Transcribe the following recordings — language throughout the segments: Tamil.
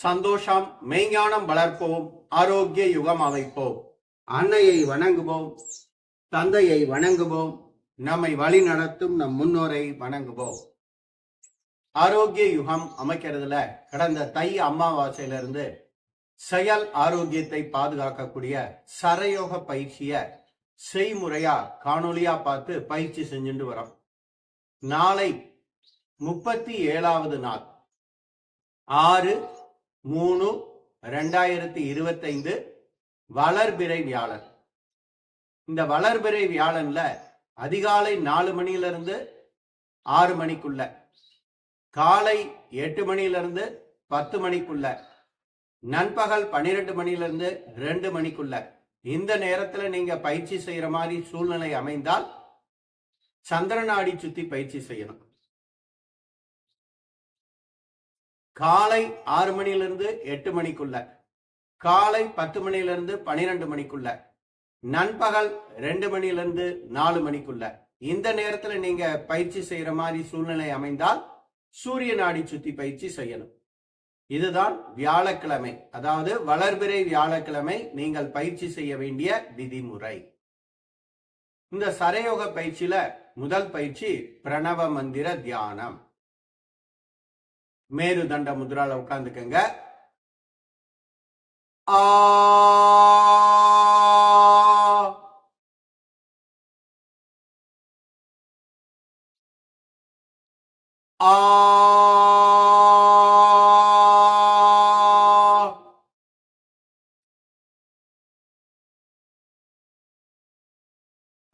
சந்தோஷம் மெய்ஞானம் வளர்ப்போம் ஆரோக்கிய யுகம் அமைப்போம். அன்னையை வணங்குவோம் தந்தையை வணங்குவோம் நம்மை வழி நடத்தும் நம் முன்னோரை வணங்குவோம். ஆரோக்கிய யுகம் அமைக்கிறதுல கடந்த தை அமாவாசையில இருந்து செயல் ஆரோக்கியத்தை பாதுகாக்கக்கூடிய சரயோக பயிற்சிய செய்முறையா காணொலியா பார்த்து பயிற்சி செஞ்சுட்டு வரோம். நாளை முப்பத்தி ஏழாவது நாள். ஆறு மூணு ரெண்டாயிரத்தி இருபத்தைந்து வளர்பிறை வியாழன் இந்த வளர்பிறை வியாழன்ல அதிகாலை நாலு மணியிலிருந்து ஆறு மணிக்குள்ள காலை எட்டு மணியிலிருந்து பத்து மணிக்குள்ள நண்பகல் பன்னிரெண்டு மணியிலிருந்து ரெண்டு மணிக்குள்ள. இந்த நேரத்துல நீங்க பயிற்சி செய்யற மாதிரி சூழ்நிலை அமைந்தால் சந்திரனாடி சுத்தி பயிற்சி செய்யணும். காலை ஆறு மணியிலிருந்து எட்டு மணிக்குள்ள காலை பத்து மணியிலிருந்து பனிரெண்டு மணிக்குள்ள நண்பகல் ரெண்டு மணியிலிருந்து நாலு மணிக்குள்ள. இந்த நேரத்துல நீங்க பயிற்சி செய்யற மாதிரி சூழ்நிலை அமைந்தால் சூரிய நாடி சுத்தி பயிற்சி செய்யணும். இதுதான் வியாழக்கிழமை. அதாவது வளர்பிறை வியாழக்கிழமை நீங்கள் பயிற்சி செய்ய வேண்டிய விதிமுறை. இந்த சரயோக பயிற்சியில முதல் பயிற்சி பிரணவ மந்திர தியானம். மேருதண்ட முதிரால உட்காந்துக்கங்க ஆ. ஆ.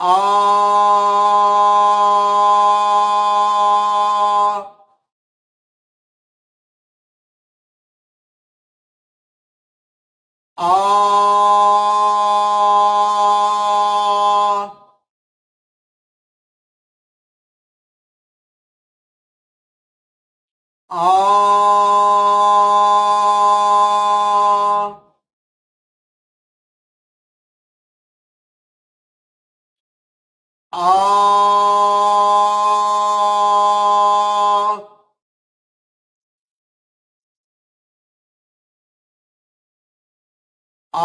ஆ. ஆ.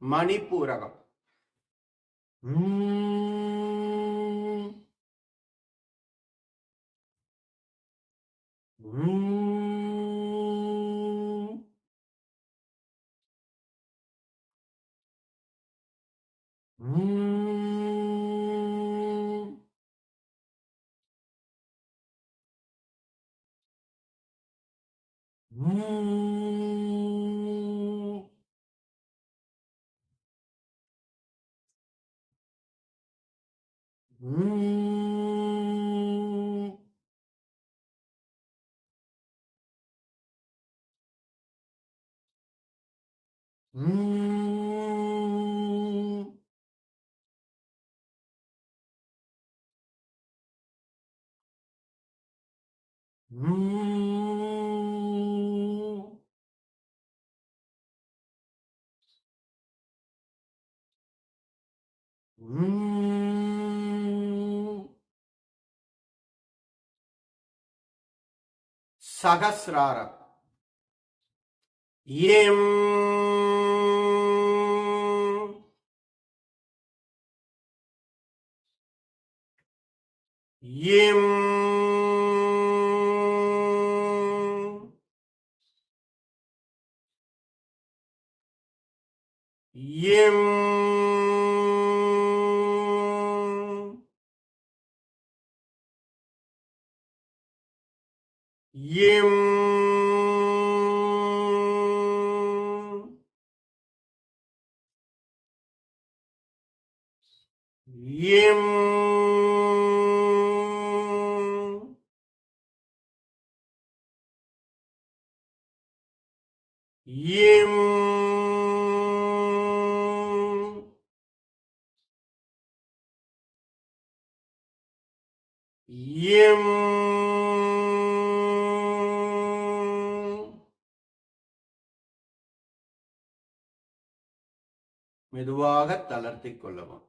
மணிப்பூரகம் உம். Vous... Mmm. సహస్రార ఏం ఏం ఏం Yim. Yim. Yim. Yim. மெதுவாக தளர்த்தி கொள்ளவும்.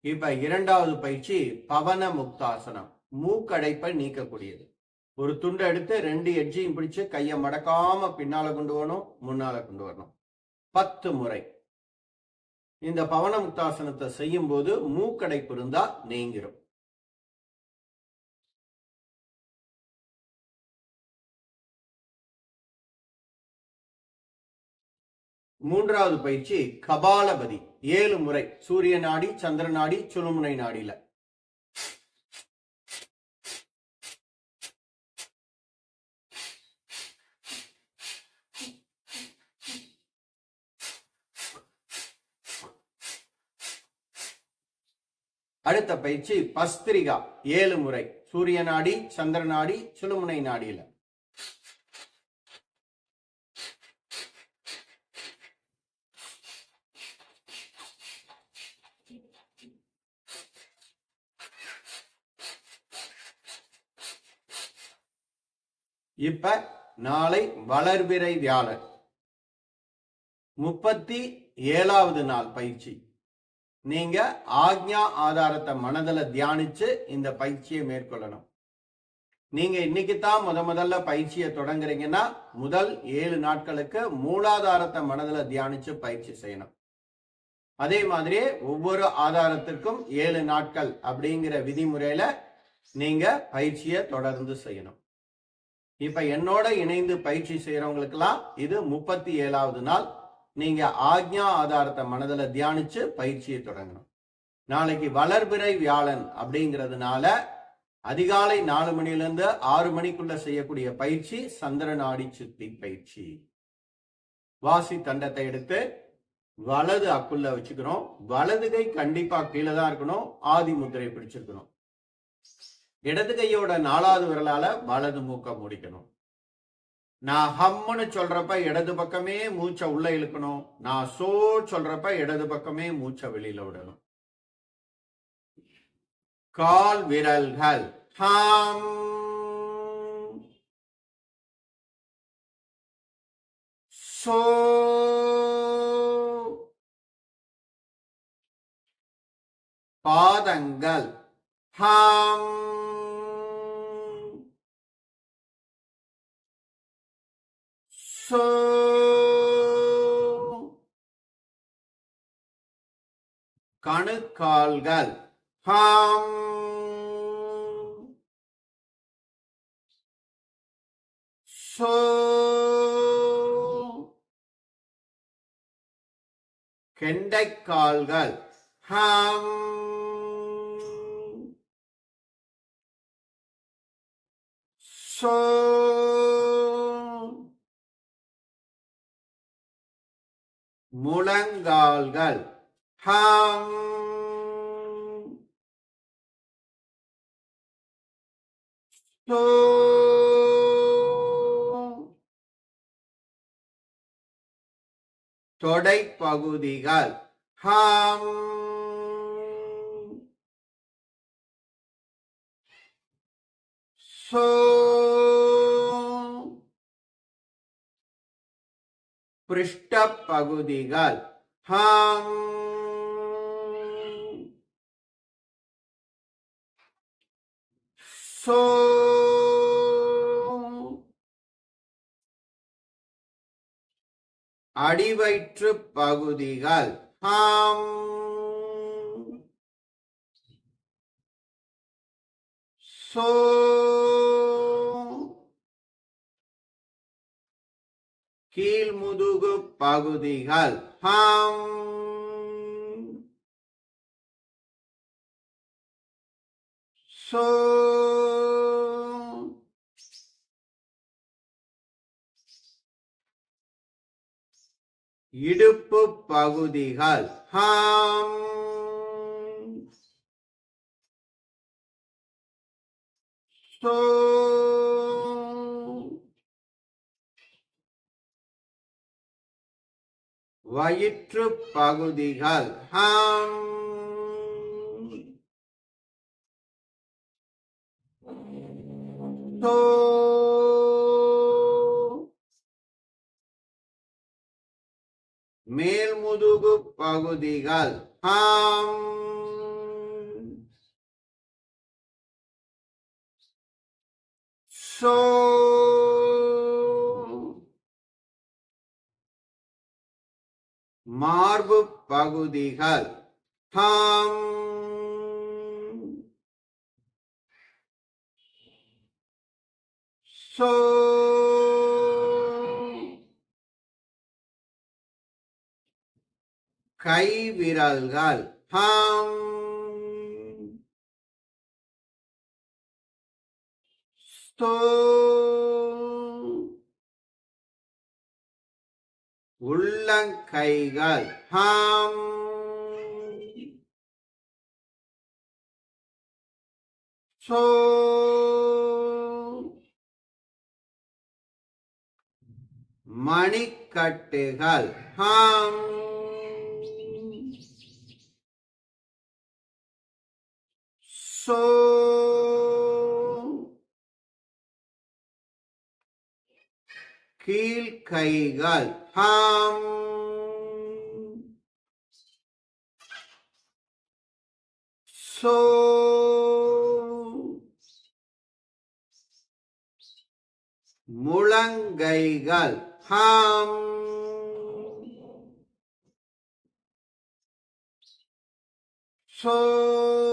இப்ப இரண்டாவது பயிற்சி பவன முக்தாசனம். மூக்கடைப்பை நீக்கக்கூடியது. ஒரு துண்டை எடுத்து ரெண்டு எட்ஜையும் பிடிச்சு கையை மடக்காம பின்னால கொண்டு வரணும் முன்னால கொண்டு வரணும். பத்து முறை. இந்த பவன முக்தாசனத்தை செய்யும் போது மூக்கடைப்பு இருந்தா நீங்கிரும். மூன்றாவது பயிற்சி கபாலபதி. ஏழு முறை. சூரிய நாடி சந்திர நாடி சுழுமுனை நாடியில. அடுத்த பயிற்சி பஸ்திரிகா. ஏழு முறை. சூரிய நாடி சந்திர நாடி சுழுமுனை நாடியில. இப்ப நாளை வளர்பிறை வியாழன் முப்பத்தி ஏழாவது நாள் பயிற்சி. நீங்க ஆக்ஞா ஆதாரத்தை மனதில் தியானிச்சு இந்த பயிற்சியை மேற்கொள்ளணும். நீங்க இன்னைக்கு தான் முத முதல்ல பயிற்சியை தொடங்குறீங்கன்னா முதல் ஏழு நாட்களுக்கு மூலாதாரத்தை மனதில் தியானிச்சு பயிற்சி செய்யணும். அதே மாதிரி ஒவ்வொரு ஆதாரத்திற்கும் ஏழு நாட்கள் அப்படிங்கிற விதிமுறையில நீங்க பயிற்சியை தொடர்ந்து செய்யணும். இப்ப என்னோட இணைந்து பயிற்சி செய்யறவங்களுக்கெல்லாம் இது முப்பத்தி ஏழாவது நாள். நீங்க ஆக்ஞா ஆதாரத்தை மனதில் தியானிச்சு பயிற்சியை தொடங்கணும். நாளைக்கு வளர்பிறை வியாழன் அப்படிங்கிறதுனால அதிகாலை நாலு மணிலிருந்து ஆறு மணிக்குள்ள செய்யக்கூடிய பயிற்சி சந்திர நாடி சுத்தி பயிற்சி. வாசி தண்டத்தை எடுத்து வலது அக்குள்ள வச்சுக்கிறோம் வலது கை கண்டிப்பா கீழே தான் இருக்கணும். ஆதி முத்திரை பிடிச்சிருக்கணும். இடது கையோட நாலாவது விரலால வலது மூக்க முடிக்கணும். நான் ஹம்முன்னு சொல்றப்ப இடது பக்கமே மூச்சை உள்ள இழுக்கணும். நான் சோ சொல்றப்ப இடது பக்கமே மூச்சை வெளியில விடணும். கால் விரல்கள். ஹம். சோ. பாதங்கள். ஹம். கணுக்கால்கள். ஹம். சோ கெண்டைக்கால்கள். ஹம். சோ முழங்கால்கள். ஹம். சோ தொடை பகுதிகள் ஹம். சோ. பிருஷ்ட பகுதிகள். ஹம். சோ. அடிவயிற்று பகுதிகள். ஹம். சோ. கீழ்முதுகு பகுதிகள். ஹம். சோ. இடுப்பு பகுதிகள். ஹம். சோ. வயிற்று பகுதிகள். ஹம். தோ. மேல்முதுகு பகுதிகள். ஹம். சோ. மார்பு பகுதிகள். ஹம் சோ. கை விரல்கள் ஹம் ஸ்தோ. உள்ளங்கைகள். ஹாம். சோ. மணிக்கட்டுகள். ஹாம். சோ. கீழ்கைகள். ஹம். சோ. முழங்கைகள். ஹம். சோ.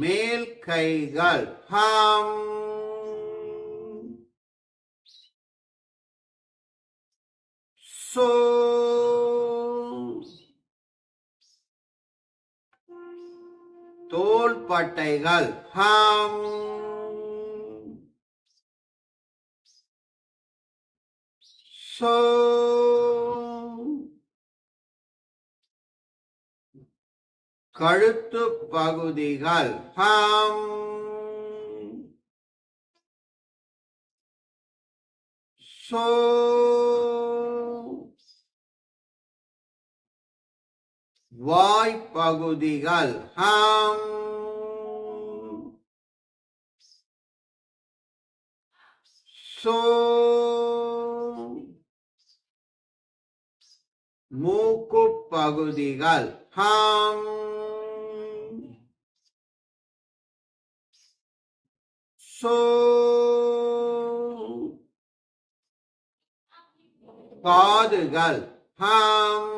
மேல் கைகள் ஹம் சோ தோள்பட்டைகள் ஹம் சோ கழுத்து பகுதிகள். ஹம். சோ. வாய் ஹம். சோ. மூக்கு பகுதிகள். ஹம். சோ காதுகள் ஹம்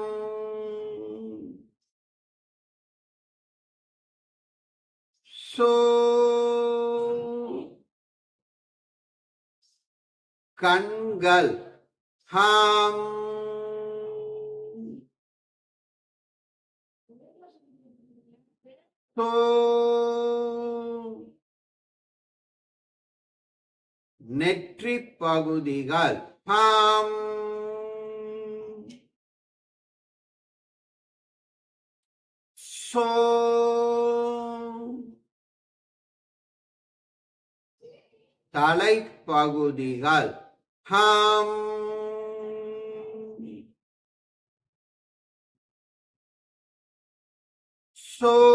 சோ கண்கள் ஹம் சோ நெற்றி பகுதிகள் ஹம். சோ. தலைப்பகுதிகள். ஹம். சோ.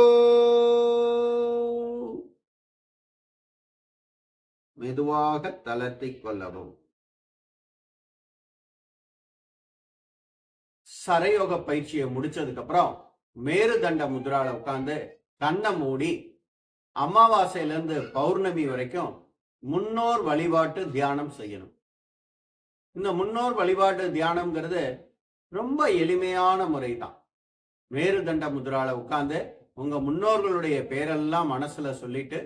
மெதுவாக தளர்த்திக் கொள்ளவும். சரயோக பயிற்சியை முடிச்சதுக்கு அப்புறம் மேருதண்ட முதிரால உட்காந்து கண்ணை மூடி அமாவாசையிலேருந்து பௌர்ணமி வரைக்கும் முன்னோர் வழிபாட்டு தியானம் செய்யணும். இந்த முன்னோர் வழிபாட்டு தியானம்ங்கிறது ரொம்ப எளிமையான முறை தான் மேருதண்ட முதிரால உட்காந்து உங்க முன்னோர்களுடைய பேரெல்லாம் மனசுல சொல்லிட்டு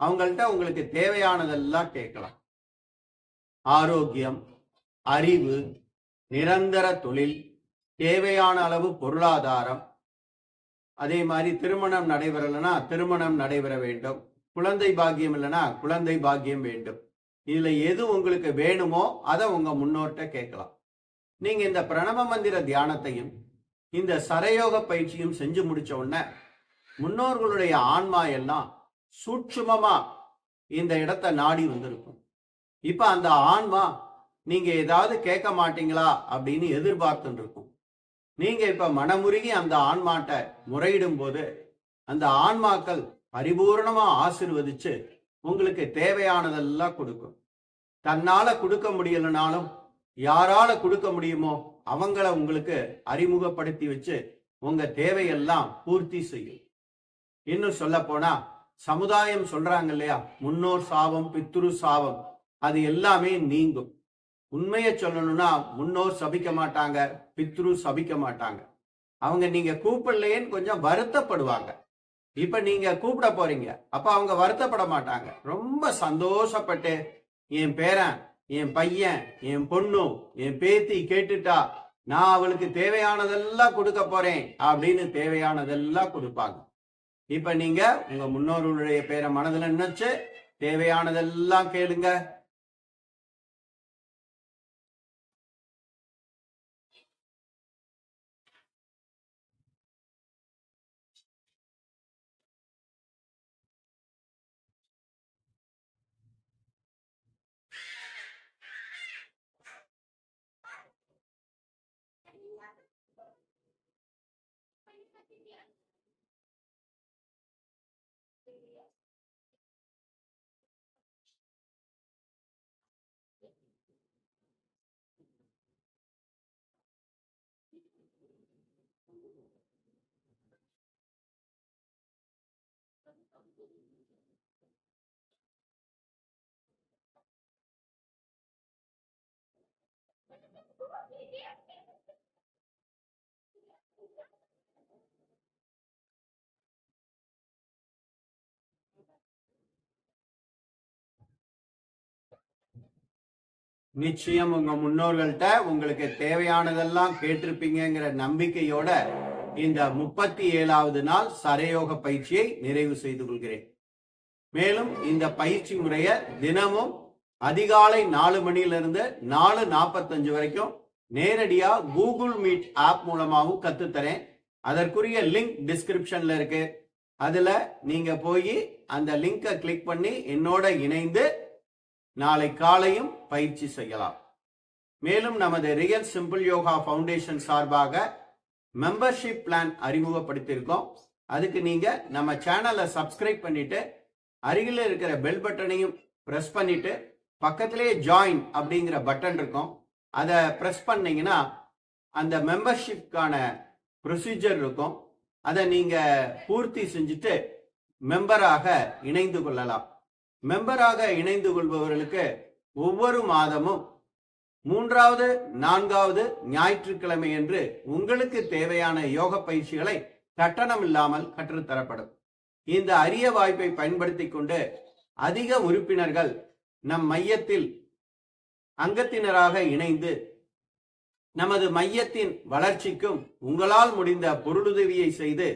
அவங்கள்ட்ட உங்களுக்கு தேவையானதெல்லாம் கேட்கலாம். ஆரோக்கியம் அறிவு நிரந்தர தொழில் தேவையான அளவு பொருளாதாரம். அதே மாதிரி திருமணம் நடைபெறலைன்னா திருமணம் நடைபெற வேண்டும். குழந்தை பாக்கியம் இல்லைன்னா குழந்தை பாக்கியம் வேண்டும். இதுல எது உங்களுக்கு வேணுமோ அதை உங்க முன்னோர்கிட்ட கேட்கலாம். நீங்க இந்த பிரணவ மந்திர தியானத்தையும் இந்த சரயோக பயிற்சியும் செஞ்சு முடிச்ச உடனே முன்னோர்களுடைய ஆன்மா எல்லாம் சூட்சுமமா இந்த இடத்தை நாடி வந்திருக்கும். இப்ப அந்த ஆன்மா நீங்க ஏதாவது கேட்க மாட்டீங்களா அப்படின்னு எதிர்பார்த்துட்டு இருக்கும் நீங்க இப்ப மனமுருகி அந்த ஆன்மாட்ட முறையிடும் போது அந்த ஆன்மாக்கள் பரிபூர்ணமா ஆசிர்வதிச்சு உங்களுக்கு தேவையானதெல்லாம் கொடுக்கும். தன்னால கொடுக்க முடியலனாலும் யாரால கொடுக்க முடியுமோ அவங்கள உங்களுக்கு அறிமுகப்படுத்தி வச்சு உங்க தேவையெல்லாம் பூர்த்தி செய்யும். இன்னும் சொல்ல போனா சமுதாயம் சொல்றாங்க இல்லையா முன்னோர் சாபம் பித்ரு சாபம் அது எல்லாமே நீங்கும். உண்மையை சொல்லணும்னா முன்னோர் சபிக்க மாட்டாங்க பித்ரு சபிக்க மாட்டாங்க. அவங்க நீங்க கூப்பிடலையேன்னு கொஞ்சம் வருத்தப்படுவாங்க. இப்ப நீங்க கூப்பிட போறீங்க அப்ப அவங்க வருத்தப்பட மாட்டாங்க. ரொம்ப சந்தோஷப்பட்டு என் பேரன் என் பையன் என் பொண்ணு என் பேத்தி கேட்டுட்டா நான் அவளுக்கு தேவையானதெல்லாம் கொடுக்க போறேன் அப்படின்னு தேவையானதெல்லாம் கொடுப்பாங்க. இப்ப நீங்க உங்க முன்னோர்களுடைய பேரை மனதுல நினைச்சு தேவையானதெல்லாம் கேளுங்க. நிச்சயம் உங்க முன்னோர்கள்ட்ட உங்களுக்கு தேவையானதெல்லாம் கேட்டிருப்பீங்கங்கிற நம்பிக்கையோட இந்த முப்பத்தி ஏழாவது நாள் சரயோக பயிற்சியை நிறைவு செய்து கொள்கிறேன். மேலும் இந்த பயிற்சி முறைய தினமும் அதிகாலை நாலு மணியிலிருந்து நாலு நாற்பத்தஞ்சு வரைக்கும் நேரடியா கூகுள் மீட் ஆப் மூலமாகவும் கத்துத்தரேன். அதற்குரிய லிங்க் டிஸ்கிரிப்ஷன்ல இருக்கு. அதுல நீங்க போய் அந்த லிங்கை கிளிக் பண்ணி என்னோட இணைந்து நாளை காலையும் பயிற்சி செய்யலாம். மேலும் நமது ரியல் சிம்பிள் யோகா ஃபவுண்டேஷன் சார்பாக மெம்பர்ஷிப் பிளான் அறிமுகப்படுத்தியிருக்கோம். அதுக்கு நீங்க நம்ம சேனலை சப்ஸ்கிரைப் பண்ணிட்டு அருகில் இருக்கிற பெல் பட்டனையும் ப்ரெஸ் பண்ணிட்டு பக்கத்திலேயே ஜாயின் அப்படிங்கிற பட்டன் இருக்கும். அதை ப்ரெஸ் பண்ணீங்கன்னா அந்த மெம்பர்ஷிப்கான ப்ரொசீஜர் இருக்கும். அதை நீங்க பூர்த்தி செஞ்சுட்டு மெம்பராக இணைந்து கொள்ளலாம். மெம்பராக இணைந்து கொள்பவர்களுக்கு ஒவ்வொரு மாதமும் மூன்றாவது நான்காவது ஞாயிற்றுக்கிழமை என்று உங்களுக்கு தேவையான யோக பயிற்சிகளை கட்டணம் இல்லாமல் கற்றுத்தரப்படும் இந்த அரிய வாய்ப்பை பயன்படுத்தி கொண்டு அதிக உறுப்பினர்கள் நம் மையத்தில் அங்கத்தினராக இணைந்து நமது மையத்தின் வளர்ச்சிக்கும் உங்களால் முடிந்த பொருளுதவியை செய்து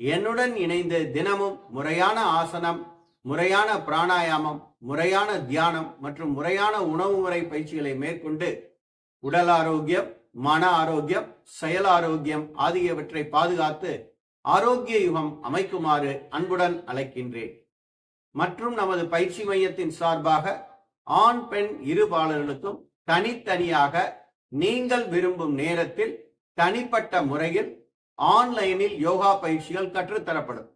என்னுடன் இணைந்து தினமும் முறையான ஆசனம் முறையான பிராணாயாமம் முறையான தியானம் மற்றும் முறையான உணவு முறை பயிற்சிகளை மேற்கொண்டு உடல் ஆரோக்கியம் மன ஆரோக்கியம் செயல் ஆரோக்கியம் ஆகியவற்றை பாதுகாத்து ஆரோக்கிய யுகம் அமைக்குமாறு அன்புடன் அழைக்கின்றேன். மற்றும் நமது பயிற்சி மையத்தின் சார்பாக ஆண் பெண் இருபாலர்களுக்கும் தனித்தனியாக நீங்கள் விரும்பும் நேரத்தில் தனிப்பட்ட முறையில் ஆன்லைனில் யோகா பயிற்சிகள் கற்றுத்தரப்படும்.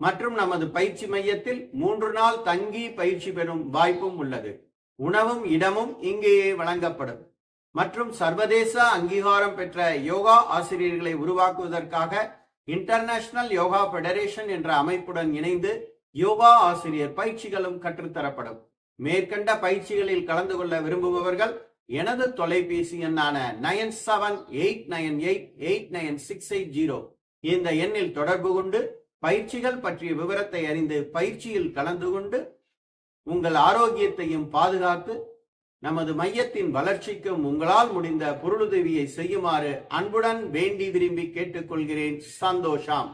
மற்றும் நமது பயிற்சி மையத்தில் மூன்று நாள் தங்கி பயிற்சி பெறும் வாய்ப்பும் உள்ளது. உணவும் இடமும் இங்கேயே வழங்கப்படும். மற்றும் சர்வதேச அங்கீகாரம் பெற்ற யோகா ஆசிரியர்களை உருவாக்குவதற்காக இன்டர்நேஷனல் யோகா ஃபெடரேஷன் என்ற அமைப்புடன் இணைந்து யோகா ஆசிரியர் பயிற்சிகளும் கற்றுத்தரப்படும். மேற்கண்ட பயிற்சிகளில் கலந்து கொள்ள விரும்புபவர்கள் எனது தொலைபேசி எண்ணான nine seven eight nine eight eight nine six eight zero. இந்த எண்ணில் தொடர்பு கொண்டு பயிற்சிகள் பற்றிய விவரத்தை அறிந்து பயிற்சியில் கலந்து கொண்டு உங்கள் ஆரோக்கியத்தையும் பாதுகாத்து நமது மையத்தின் வளர்ச்சிக்கும் உங்களால் முடிந்த பொருளுதவியை செய்யுமாறு அன்புடன் வேண்டி விரும்பி கேட்டுக்கொள்கிறேன் சந்தோஷம்.